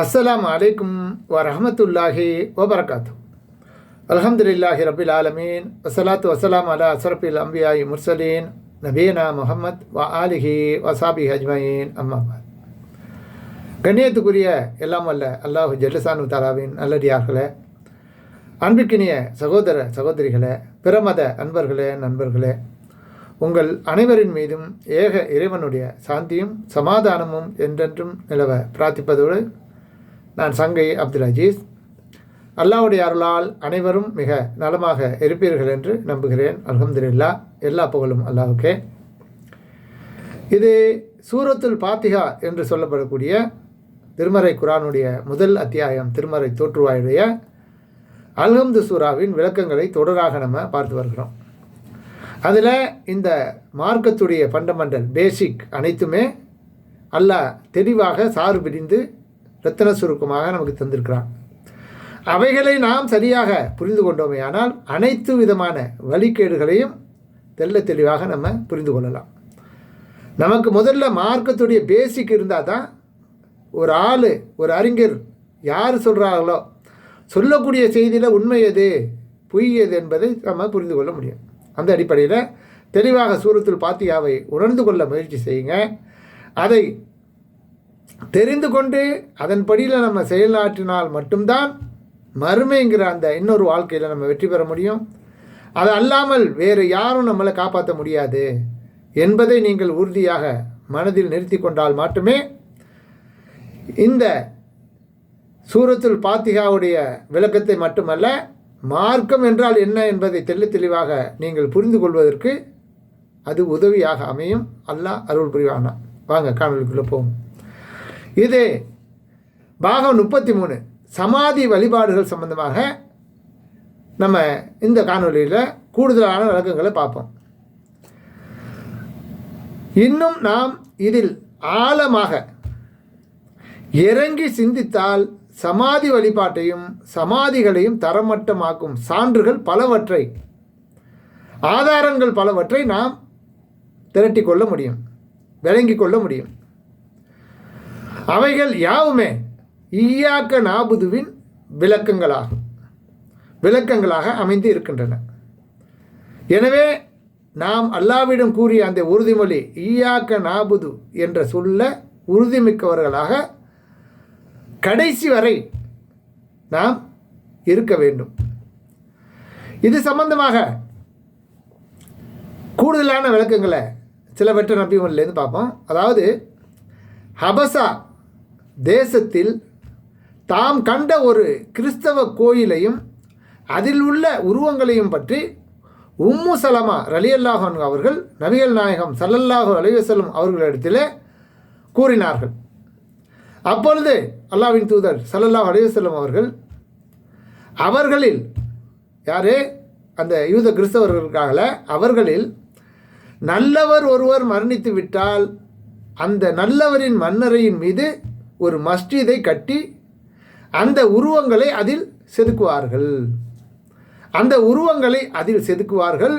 அஸ்ஸலாம் அலைக்கும் வரஹமத்துல்லாஹி வபரகாத்து அல்ஹம்துலில்லாஹி ரபில் ஆலமீன். வசலாத்து வசலாம் அலா அசரபில் அம்பியாய் முர்சலீன். நபீனா முஹம்மத் வ ஆலிஹி வசாபி அஜ்மயின். அம்மாபாத் கண்ணியத்துக்குரிய எல்லாம் அல்ல அல்லாஹு ஜெல்லசானு தாலாவின் நல்லடியார்களே அன்பிக்கினிய சகோதர சகோதரிகளே பிரமத அன்பர்களே நண்பர்களே உங்கள் அனைவரின் மீதும் ஏக இறைவனுடைய சாந்தியும் சமாதானமும் என்றென்றும் நிலவ பிரார்த்திப்பதோடு நான் சங்கை அப்துல் அஜீஸ் அல்லாவுடைய அருளால் அனைவரும் மிக நலமாக இருப்பீர்கள் என்று நம்புகிறேன். அலமதுல்லா எல்லா புகழும் அல்லாவுக்கே இது சூரத்துல் பாத்திகா என்று சொல்லப்படக்கூடிய திருமறை குரானுடைய முதல் அத்தியாயம் திருமறை தோற்றுவாயுடைய அல்ஹம்து சூராவின் விளக்கங்களை தொடராக நம்ம பார்த்து வருகிறோம். அதில் இந்த மார்க்கத்துடைய ஃபண்டமெண்டல் பேசிக் அனைத்துமே அல்லாஹ் தெளிவாக சாறு பிரிந்து ரத்தன சுருக்கமாக நமக்கு தந்திருக்கிறான். அவைகளை நாம் சரியாக புரிந்து கொண்டோமே ஆனால் அனைத்து விதமான வழிகேடுகளையும் தெல்ல தெளிவாக நம்ம புரிந்து கொள்ளலாம். நமக்கு முதல்ல மார்க்கத்துடைய பேசிக் இருந்தால் தான் ஒரு ஆள் ஒரு அறிஞர் யார் சொல்கிறார்களோ சொல்லக்கூடிய செய்தியில் உண்மை எது பொய் எது என்பதை நம்ம புரிந்து கொள்ள முடியும். அந்த அடிப்படையில் தெளிவாக சூரத்தில் பாத்தியாவை உணர்ந்து கொள்ள முயற்சி செய்யுங்க. அதை தெரிந்து கொண்டு அதன்படியில் நம்ம செயலாற்றினால் மட்டும்தான் மறுமைங்கிற அந்த இன்னொரு வாழ்க்கையில் நம்ம வெற்றி பெற முடியும். அது அல்லாமல் வேறு யாரும் நம்மளை காப்பாற்ற முடியாது என்பதை நீங்கள் உறுதியாக மனதில் நிறுத்தி கொண்டால் மட்டுமே இந்த சூரத்துல் பாத்திகாவுடைய விளக்கத்தை மட்டுமல்ல மார்க்கம் என்றால் என்ன என்பதை தெல்ல தெளிவாக நீங்கள் புரிந்து கொள்வதற்கு அது உதவியாக அமையும். அல்லாஹ் அருள் புரிவானா வாங்க காணொலிக்குள்ளே போவோம். இது பாகம் முப்பத்தி மூணு. சமாதி வழிபாடுகள் சம்பந்தமாக நம்ம இந்த காணொலியில் கூடுதலான விளக்கங்களை பார்ப்போம். இன்னும் நாம் இதில் ஆழமாக இறங்கி சிந்தித்தால் சமாதி வழிபாட்டையும் சமாதிகளையும் தரமட்டமாக்கும் சான்றுகள் பலவற்றை ஆதாரங்கள் பலவற்றை நாம் திரட்டி கொள்ள முடியும் விளங்கி கொள்ள முடியும். அவைகள் யாவுமே ஈயாக்க நாபுதுவின் விளக்கங்களாகும் விளக்கங்களாக அமைந்து இருக்கின்றன. எனவே நாம் அல்லாவிடம் கூறிய அந்த உறுதிமொழி ஈயாக்க நாபுது என்ற சொல்ல உறுதிமிக்கவர்களாக கடைசி வரை நாம் இருக்க வேண்டும். இது சம்பந்தமாக கூடுதலான விளக்கங்களை சிலவற்றை நம்பிகளிலேருந்து பார்ப்போம். அதாவது ஹபசா தேசத்தில் தாம் கண்ட ஒரு கிறிஸ்தவ கோயிலையும் அதில் உள்ள உருவங்களையும் பற்றி உம்மு சலமா ரலியல்லாஹன் அவர்கள் நபிகள் நாயகம் சல்லல்லாஹு அலைவசல்லம் அவர்களிடத்திலே கூறினார்கள். அப்பொழுது அல்லாவின் தூதர் சல்லல்லாஹ் அலைவசல்லம் அவர்கள் அவர்களில் யாரே? அந்த யூத கிறிஸ்தவர்களுக்காக அவர்களில் நல்லவர் ஒருவர் மரணித்து விட்டால் அந்த நல்லவரின் மன்னரையின் மீது ஒரு மஸ்ஜிதை கட்டி அந்த உருவங்களை அதில் செதுக்குவார்கள். அந்த உருவங்களை அதில் செதுக்குவார்கள்.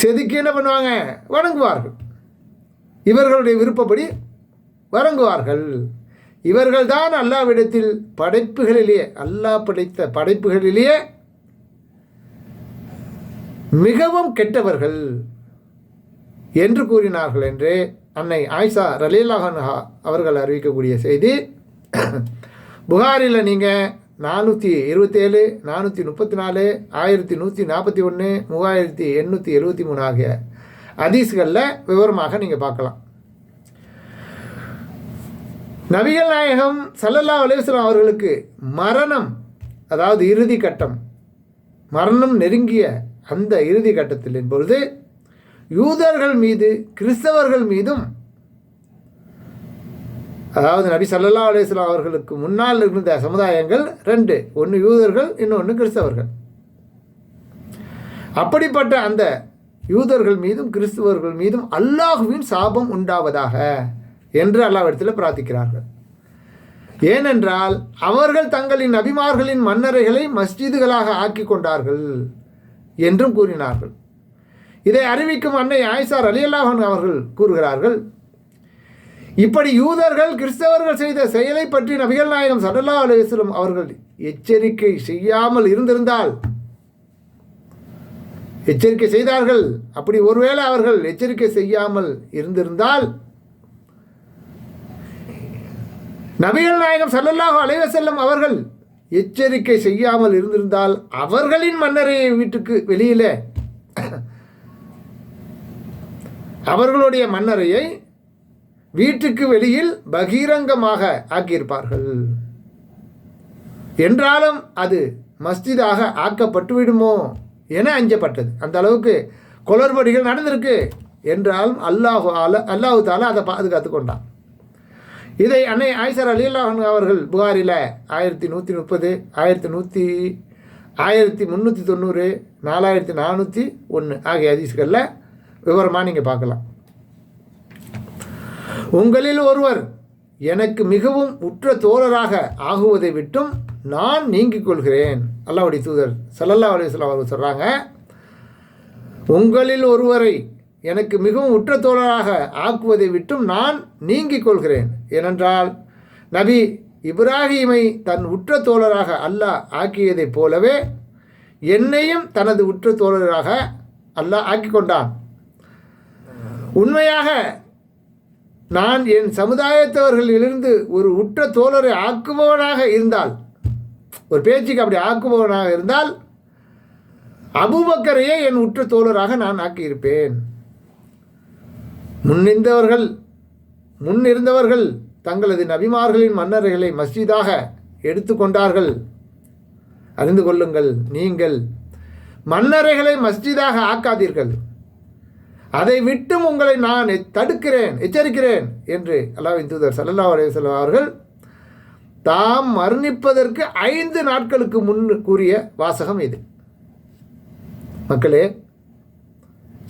செதுக்கி என்ன பண்ணுவாங்க? வணங்குவார்கள். இவர்களுடைய விருப்பப்படி வணங்குவார்கள். இவர்கள்தான் அல்லாவிடத்தில் படைப்புகளிலேயே அல்லாஹ் படைத்த படைப்புகளிலேயே மிகவும் கெட்டவர்கள் என்று கூறினார்கள் என்று அன்னை ஆயிஷா ரலீலாஹன்ஹா அவர்கள் அறிவிக்கக்கூடிய செய்தி புகாரில் நீங்கள் நானூற்றி இருபத்தேழு நானூற்றி முப்பத்தி நாலு ஆயிரத்தி நூற்றி நாற்பத்தி ஒன்று மூவாயிரத்தி எண்ணூற்றி எழுபத்தி மூணு ஆகிய ஹதீஸ்களில் விவரமாக நீங்கள் பார்க்கலாம். நபிகள் நாயகம் சல்லல்லா அலுவலம் அவர்களுக்கு மரணம் அதாவது இறுதி கட்டம் மரணம் நெருங்கிய அந்த இறுதி கட்டத்தின் பொழுது யூதர்கள் மீது கிறிஸ்தவர்கள் மீதும் அதாவது நபி சல்லல்லா அலுவலாம் அவர்களுக்கு முன்னால் இருந்த சமுதாயங்கள் ரெண்டு. ஒன்று யூதர்கள் இன்னொன்று கிறிஸ்தவர்கள். அப்படிப்பட்ட அந்த யூதர்கள் மீதும் கிறிஸ்தவர்கள் மீதும் அல்லாஹுவின் சாபம் உண்டாவதாக என்று அல்லாவிடத்தில் பிரார்த்திக்கிறார்கள். ஏனென்றால் அவர்கள் தங்களின் நபிமார்களின் மன்னரைகளை மஸ்ஜிதுகளாக ஆக்கி கொண்டார்கள் என்றும் கூறினார்கள். இதை அறிவிக்கும் அன்னை ஆயிஷார் அலியல்லாஹன் அவர்கள் கூறுகிறார்கள் இப்படி யூதர்கள் கிறிஸ்தவர்கள் செய்த செயலை பற்றி நபிகள் நாயகம் சல்லல்லா அலுவலம் அவர்கள் எச்சரிக்கை செய்யாமல் இருந்திருந்தால் எச்சரிக்கை செய்தார்கள். அப்படி ஒருவேளை அவர்கள் எச்சரிக்கை செய்யாமல் இருந்திருந்தால் நபிகள் நாயகம் சல்லல்லாஹு அலைவசல்லம் அவர்கள் எச்சரிக்கை செய்யாமல் இருந்திருந்தால் அவர்களின் மன்னரையை வீட்டுக்கு வெளியிலே அவர்களுடைய மன்னரையை வீட்டுக்கு வெளியில் பகிரங்கமாக ஆக்கியிருப்பார்கள். என்றாலும் அது மஸ்ஜிதாக ஆக்கப்பட்டு விடுமோ என அஞ்சப்பட்டது. அந்த அளவுக்கு குளறுபடிகள் நடந்திருக்கு. என்றாலும் அல்லாஹு ஆல அல்லாஹு தாலா அதை பாதுகாத்து கொண்டான். இதை அன்னை ஆயிசர் அலி அல்லாஹன் அவர்கள் புகாரில் ஆயிரத்தி நூற்றி முப்பது ஆயிரத்தி நூற்றி ஆயிரத்தி முந்நூற்றி தொண்ணூறு நாலாயிரத்தி நானூற்றி ஒன்று ஆகிய அதிசுகளில் விவரமாக நீங்கள் பார்க்கலாம். உங்களில் ஒருவர் எனக்கு மிகவும் உற்ற தோழராக ஆகுவதை விட்டும் நான் நீங்கிக் கொள்கிறேன். அல்லாவுடைய தூதர் சல்லல்லா அலிஸ்லாம் அவர்கள் சொல்கிறாங்க உங்களில் ஒருவரை எனக்கு மிகவும் உற்ற தோழராக ஆக்குவதை விட்டும் நான் நீங்கிக் கொள்கிறேன். ஏனென்றால் நபி இப்ராஹீமை தன் உற்ற தோழராக அல்லாஹ் ஆக்கியதைப் போலவே என்னையும் தனது உற்ற தோழராக அல்லாஹ் ஆக்கி கொண்டான். உண்மையாக நான் என் சமுதாயத்தவர்களிலிருந்து ஒரு உற்ற தோழரை ஆக்குபவனாக இருந்தால் ஒரு பேச்சுக்கு அப்படி ஆக்குபவனாக இருந்தால் அபுபக்கரையே என் உற்ற தோழராக நான் ஆக்கியிருப்பேன். முன்னிருந்தவர்கள் முன்னிருந்தவர்கள் தங்களது நபிமார்களின் மன்னர்களை மஸ்ஜிதாக எடுத்துக்கொண்டார்கள் அறிந்து கொள்ளுங்கள் நீங்கள் மன்னரைகளை மஸ்ஜிதாக ஆக்காதீர்கள். அதை விட்டும் உங்களை நான் தடுக்கிறேன் எச்சரிக்கிறேன் என்று அல்லாவின் தூதர் சல்லல்லா அலையம் அவர்கள் தாம் மரணிப்பதற்கு ஐந்து நாட்களுக்கு முன் கூறிய வாசகம் இது. மக்களே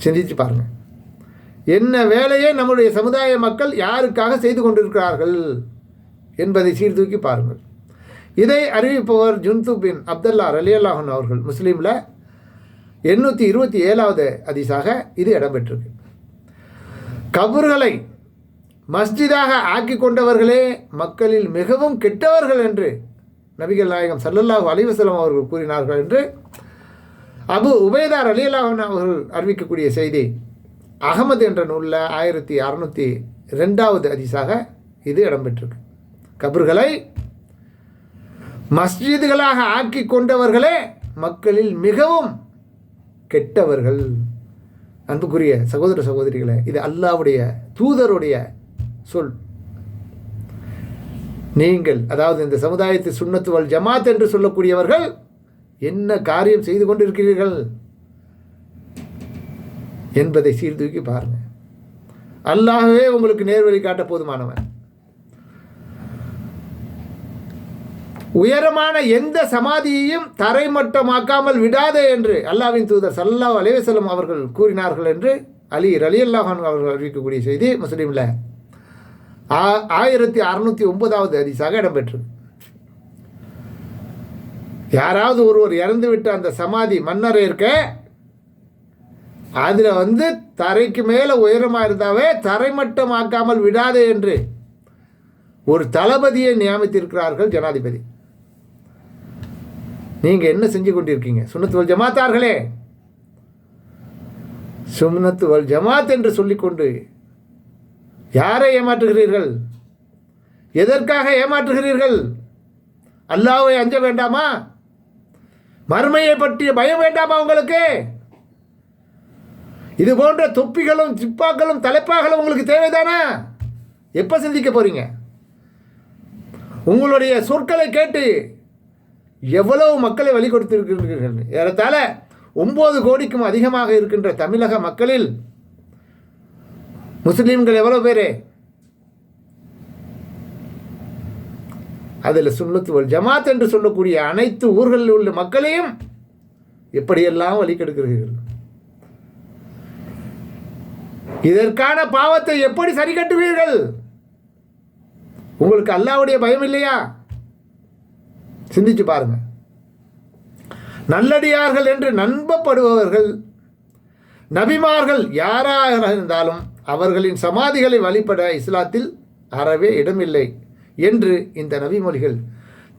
சிந்திச்சு பாருங்கள் என்ன வேலையை நம்முடைய சமுதாய மக்கள் யாருக்காக செய்து கொண்டிருக்கிறார்கள் என்பதை சீர்தூக்கி பாருங்கள். இதை அறிவிப்பவர் ஜுன்து பின் அப்துல்லா அலி அல்லாஹன் அவர்கள். முஸ்லீமில் எண்ணூற்றி இருபத்தி ஏழாவது அதிசாக இது இடம்பெற்றிருக்கு. கபூர்களை மஸ்ஜிதாக ஆக்கி கொண்டவர்களே மக்களில் மிகவும் கெட்டவர்கள் என்று நபிகள் நாயகம் சல்லல்லாஹு அலிவசலம் அவர்கள் கூறினார்கள் என்று அபு உபேதார் அலி அல்லாஹன் அவர்கள் அறிவிக்கக்கூடிய செய்தி அகமது என்ற நூலில் ஆயிரத்தி அறநூற்றி ரெண்டாவது அதிசாக இது இடம்பெற்றிருக்கு. கபர்களை மஸ்ஜிதுகளாக ஆக்கி கொண்டவர்களே மக்களில் மிகவும் கெட்டவர்கள் அன்புக்குரிய சகோதர சகோதரிகளை இது அல்லாவுடைய தூதருடைய சொல். நீங்கள் அதாவது இந்த சமுதாயத்தை சுண்ணத்துவல் ஜமாத் என்று சொல்லக்கூடியவர்கள் என்ன காரியம் செய்து கொண்டிருக்கிறீர்கள் என்பதை சீர்தூக்கி பாருங்கள் அல்லாகவே உங்களுக்கு நேர்வழி காட்ட போதுமானவன். உயரமான எந்த சமாதியையும் தரைமட்டமாக்காமல் விடாதே என்று அல்லாவின் தூதர் சல்லா அலேவசலம் அவர்கள் கூறினார்கள் என்று அலி அலி அல்லாஹான் அவர்கள் அறிவிக்கக்கூடிய செய்தி முஸ்லீமில். ஆயிரத்தி அறுநூற்றி ஒன்பதாவது அதிசாக இடம்பெற்றது. யாராவது ஒருவர் இறந்துவிட்டு அந்த சமாதி மன்னர் இருக்க அதில் வந்து தரைக்கு மேலே உயரமாக இருந்தாவே தரைமட்டமாக்காமல் விடாதே என்று ஒரு தளபதியை நியமித்திருக்கிறார்கள் ஜனாதிபதி. நீங்கள் என்ன செஞ்சு கொண்டிருக்கீங்க? சுண்ணத்துவல் ஜமாத்தார்களே. சுண்ணத்துவல் ஜமாத் என்று சொல்லிக்கொண்டு யாரை ஏமாற்றுகிறீர்கள்? எதற்காக ஏமாற்றுகிறீர்கள்? அல்லாவை அஞ்ச வேண்டாமா? மறுமையை பற்றிய பயம் வேண்டாமா உங்களுக்கு? இது போன்ற தொப்பிகளும் சிப்பாக்களும் தலைப்பாக்களும் உங்களுக்கு தேவைதானா? எப்போ சிந்திக்க போகிறீங்க உங்களுடைய சொற்களை கேட்டு எவ்வளவு மக்களை வழி கொடுத்திருக்கின்றீர்கள்? ஏறத்தாழ ஒம்பது கோடிக்கும் அதிகமாக இருக்கின்ற தமிழக மக்களில் முஸ்லீம்கள் எவ்வளோ பேர்? அதில் சுண்ணத்துவல் ஜமாத் என்று சொல்லக்கூடிய அனைத்து ஊர்களில் உள்ள மக்களையும் எப்படியெல்லாம் வழி கெடுக்கிறீர்கள்? இதற்கான பாவத்தை எப்படி சரி கட்டுவீர்கள்? உங்களுக்கு அல்லாவுடைய பயம் இல்லையா? சிந்திச்சு பாருங்க. நல்லடியார்கள் என்று நம்பப்படுபவர்கள் நபிமார்கள் யாராக இருந்தாலும் அவர்களின் சமாதிகளை வழிபட இஸ்லாத்தில் அறவே இடமில்லை என்று இந்த நபிமொழிகள்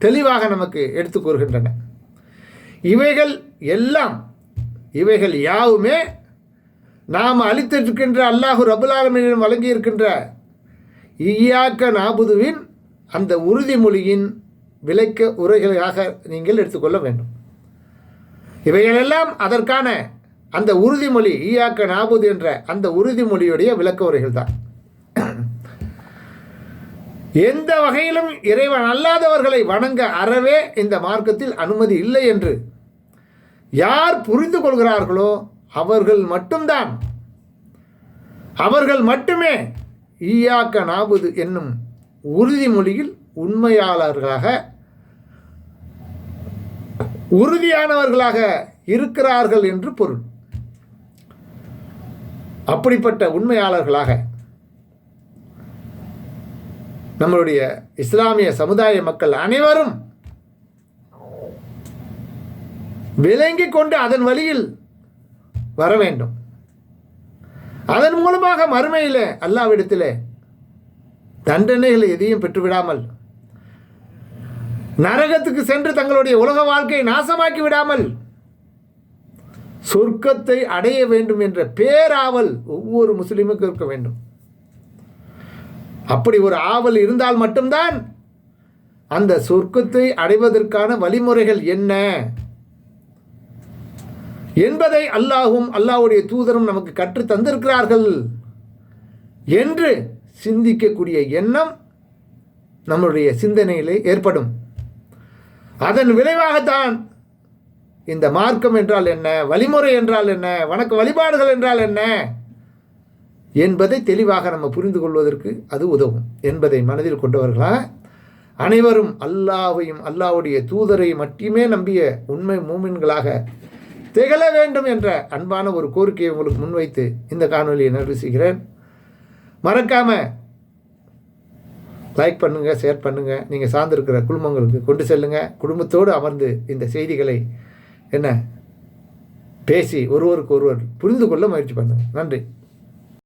தெளிவாக நமக்கு எடுத்து கூறுகின்றன. இவைகள் எல்லாம் இவைகள் யாவுமே நாம் அளித்திருக்கின்ற அல்லாஹு ரபுல்லாலமிடம் வழங்கியிருக்கின்ற ஈயாக்க நாபுதுவின் அந்த உறுதிமொழியின் விளக்க உரைகளாக நீங்கள் எடுத்துக்கொள்ள வேண்டும். இவைகளெல்லாம் அதற்கான அந்த உறுதிமொழி ஈயாக்க நாபுது என்ற அந்த உறுதிமொழியுடைய விளக்க உரைகள் தான் எந்த வகையிலும் இறைவன் அல்லாதவர்களை வணங்க அறவே இந்த மார்க்கத்தில் அனுமதி இல்லை என்று யார் புரிந்து கொள்கிறார்களோ அவர்கள் மட்டும்தான். அவர்கள் மட்டுமே ஈயாக்க நாபுது என்னும் உறுதிமொழியில் உண்மையாளர்களாக உறுதியானவர்களாக இருக்கிறார்கள் என்று பொருள். அப்படிப்பட்ட உண்மையாளர்களாக நம்மளுடைய இஸ்லாமிய சமுதாய மக்கள் அனைவரும் விளங்கி கொண்டு அதன் வழியில் வர வேண்டும். அதன் மூலமாக மறுமையில் அல்லாவிடத்தில் தண்டனைகளை எதையும் பெற்றுவிடாமல் நரகத்துக்கு சென்று தங்களுடைய உலக வாழ்க்கையை நாசமாக்கி விடாமல் சொர்க்கத்தை அடைய வேண்டும் என்ற பேராவல் ஒவ்வொரு முஸ்லீமுக்கும் இருக்க வேண்டும். அப்படி ஒரு ஆவல் இருந்தால் மட்டும்தான் அந்த சொர்க்கத்தை அடைவதற்கான வழிமுறைகள் என்ன? என்பதை அல்லாஹும் அல்லாஹ்வுடைய தூதரும் நமக்கு கற்று தந்திருக்கிறார்கள் என்று சிந்திக்கக்கூடிய எண்ணம் நம்மளுடைய சிந்தனையிலே ஏற்படும். அதன் விளைவாகத்தான் இந்த மார்க்கம் என்றால் என்ன வழிமுறை என்றால் என்ன வணக்க வழிபாடுகள் என்றால் என்ன என்பதை தெளிவாக நம்ம புரிந்து கொள்வதற்கு அது உதவும் என்பதை மனதில் கொண்டவர்களாக அனைவரும் அல்லாவையும் அல்லாவுடைய தூதரை மட்டுமே நம்பிய உண்மை மூமின்களாக திகழ வேண்டும் என்ற அன்பான ஒரு கோரிக்கையை உங்களுக்கு முன்வைத்து இந்த காணொலியை நிறைவு செய்கிறேன். மறக்காமல் லைக் பண்ணுங்கள் ஷேர் பண்ணுங்கள் நீங்கள் சார்ந்திருக்கிற குடும்பங்களுக்கு கொண்டு செல்லுங்கள் குடும்பத்தோடு அமர்ந்து இந்த செய்திகளை என்ன பேசி ஒருவருக்கு ஒருவர் புரிந்து கொள்ள முயற்சி பண்ணுங்கள் நன்றி.